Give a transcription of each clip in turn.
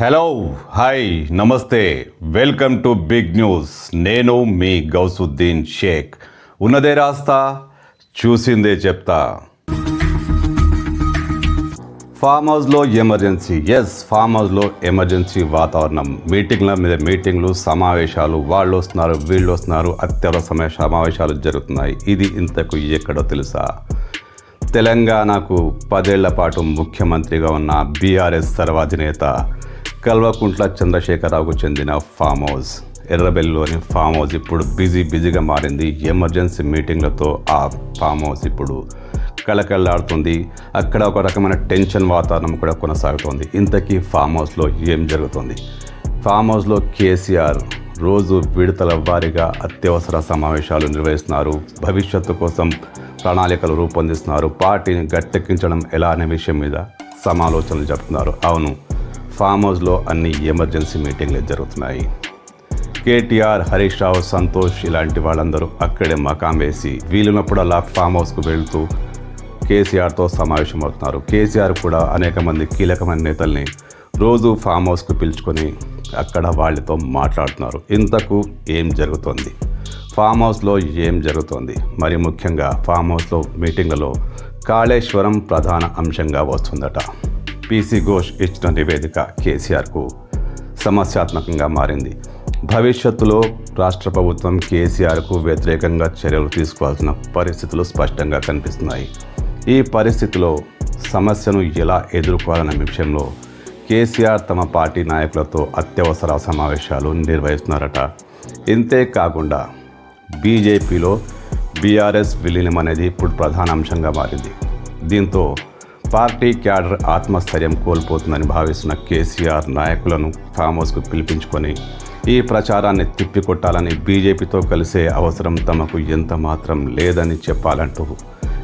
Hello hi namaste welcome to Big News నేను మీ గౌసుద్దీన్ షేక్. ఉన్నదే రాస్తా చూసిందే చెప్తా. ఫామ్ హౌస్లో ఎమర్జెన్సీ ఎస్ ఫామ్ హౌస్లో ఎమర్జెన్సీ వాతావరణం. మీటింగ్ల మీద మీటింగ్లు సమావేశాలు వాళ్ళు వస్తున్నారు వీళ్ళు వస్తున్నారు అత్యవసర సమయ సమావేశాలు జరుగుతున్నాయి. ఇది ఇంతకు ఎక్కడో తెలుసా? తెలంగాణకు పదేళ్ళ పాటు ముఖ్యమంత్రిగా ఉన్న బీఆర్ఎస్ సర్వాధినేత కల్వకుంట్ల చంద్రశేఖరరావుకు చెందిన ఫామ్ హౌస్. ఎర్రబెల్లిలోని ఫామ్ హౌస్ ఇప్పుడు బిజీ బిజీగా మారింది. ఎమర్జెన్సీ మీటింగ్లతో ఆ ఫామ్ హౌస్ ఇప్పుడు కళకళలాడుతుంది. అక్కడ ఒక రకమైన టెన్షన్ వాతావరణం కూడా కొనసాగుతోంది. ఇంతకీ ఫామ్ హౌస్లో ఏం జరుగుతుంది? ఫామ్ హౌస్లో కేసీఆర్ రోజు విడతల వారీగా అత్యవసర సమావేశాలు నిర్వహిస్తున్నారు. భవిష్యత్తు కోసం ప్రణాళికలు రూపొందిస్తున్నారు. పార్టీని గట్టెక్కించడం ఎలా అనే విషయం మీద సమాలోచనలు జరుపుతున్నారు. అవును ఫామ్ హౌస్లో అన్ని ఎమర్జెన్సీ మీటింగ్లు జరుగుతున్నాయి. కేటీఆర్ హరీష్ రావు సంతోష్ ఇలాంటి వాళ్ళందరూ అక్కడే మకాం వేసి వీలున్నప్పుడల్లా ఫామ్ హౌస్కు వెళ్తూ కేసీఆర్తో సమావేశమవుతున్నారు కేసీఆర్ కూడా అనేక మంది కీలకమైన నేతల్ని రోజు ఫామ్ హౌస్కు పిలుచుకొని అక్కడ వాళ్ళతో మాట్లాడుతున్నారు. ఇంతకు ఏం జరుగుతోంది? ఫామ్ హౌస్లో ఏం జరుగుతోంది? మరి ముఖ్యంగా ఫామ్ హౌస్లో మీటింగ్లలో కాళేశ్వరం ప్రధాన అంశంగా వస్తుందట. పీసీ ఘోష్ ఇచ్చిన నివేదిక కేసీఆర్కు సమస్యాత్మకంగా మారింది. భవిష్యత్తులో రాష్ట్ర ప్రభుత్వం కేసీఆర్కు వ్యతిరేకంగా చర్యలు తీసుకోవాల్సిన పరిస్థితులు స్పష్టంగా కనిపిస్తున్నాయి. ఈ పరిస్థితిలో సమస్యను ఎలా ఎదుర్కోవాలనే విషయంలో కేసీఆర్ తమ పార్టీ నాయకులతో అత్యవసర సమావేశాలు నిర్వహిస్తున్నారట. ఇంతే కాకుండా బీజేపీలో బీఆర్ఎస్ విలీనం అనేది ఇప్పుడు ప్రధాన అంశంగా మారింది. దీంతో పార్టీ క్యాడర్ ఆత్మస్థైర్యం కోల్పోతుందని భావిస్తున్న కేసీఆర్ నాయకులను ఫామ్ హౌస్కు పిలిపించుకొని ఈ ప్రచారాన్ని తిప్పికొట్టాలని బీజేపీతో కలిసే అవసరం తమకు ఎంత మాత్రం లేదని చెప్పాలంటూ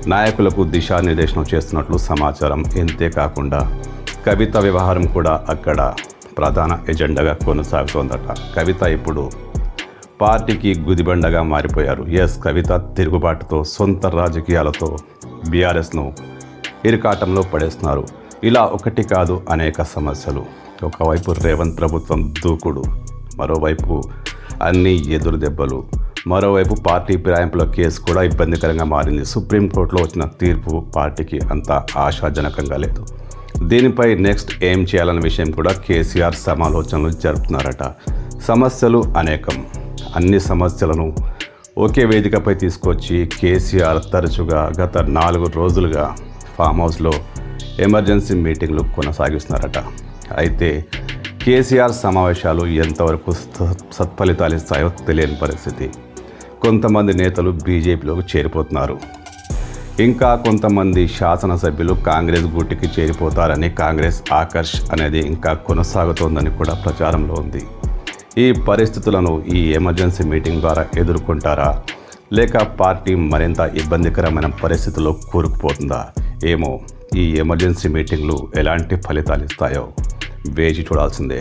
నాయకులకు దిశానిర్దేశనం చేస్తున్నట్లు సమాచారం. ఇంతే కాకుండా కవిత వ్యవహారం కూడా అక్కడ ప్రధాన ఎజెండాగా కొనసాగుతోందట. కవిత ఇప్పుడు పార్టీకి గుదిబండగా మారిపోయారు. ఎస్ కవిత తిరుగుబాటుతో సొంత రాజకీయాలతో బీఆర్ఎస్ను ఇరుకాటంలో పడేస్తున్నారు. ఇలా ఒకటి కాదు అనేక సమస్యలు. ఒకవైపు రేవంత్ ప్రభుత్వం దూకుడు మరోవైపు అన్ని ఎదురు దెబ్బలు. మరోవైపు పార్టీ ఫిరాయింపుల కేసు కూడా ఇబ్బందికరంగా మారింది. సుప్రీంకోర్టులో వచ్చిన తీర్పు పార్టీకి అంత ఆశాజనకంగా లేదు. దీనిపై నెక్స్ట్ ఏం చేయాలన్న విషయం కూడా కేసీఆర్ సమాలోచనలు జరుపుతున్నారట. సమస్యలు అనేకం. అన్ని సమస్యలను ఒకే వేదికపై తీసుకొచ్చి కేసీఆర్ తరచుగా గత నాలుగు రోజులుగా ఫామ్ హౌస్లో ఎమర్జెన్సీ మీటింగ్లు కొనసాగిస్తున్నారట. అయితే కేసీఆర్ సమావేశాలు ఎంతవరకు సత్ఫలితాలు ఇస్తాయో తెలియని పరిస్థితి. కొంతమంది నేతలు బీజేపీలోకి చేరిపోతున్నారు. ఇంకా కొంతమంది శాసనసభ్యులు కాంగ్రెస్ గుట్టికి చేరిపోతారని కాంగ్రెస్ ఆకర్ష్ అనేది ఇంకా కొనసాగుతోందని కూడా ప్రచారంలో ఉంది. ఈ పరిస్థితులను ఈ ఎమర్జెన్సీ మీటింగ్ ద్వారా ఎదుర్కొంటారా? లేక పార్టీ మరింత ఇబ్బందికరమైన పరిస్థితుల్లో కూరుకుపోతుందా? ఏమో ఈ ఎమర్జెన్సీ మీటింగ్లు ఎలాంటి ఫలితాలు ఇస్తాయో వేచి చూడాల్సిందే.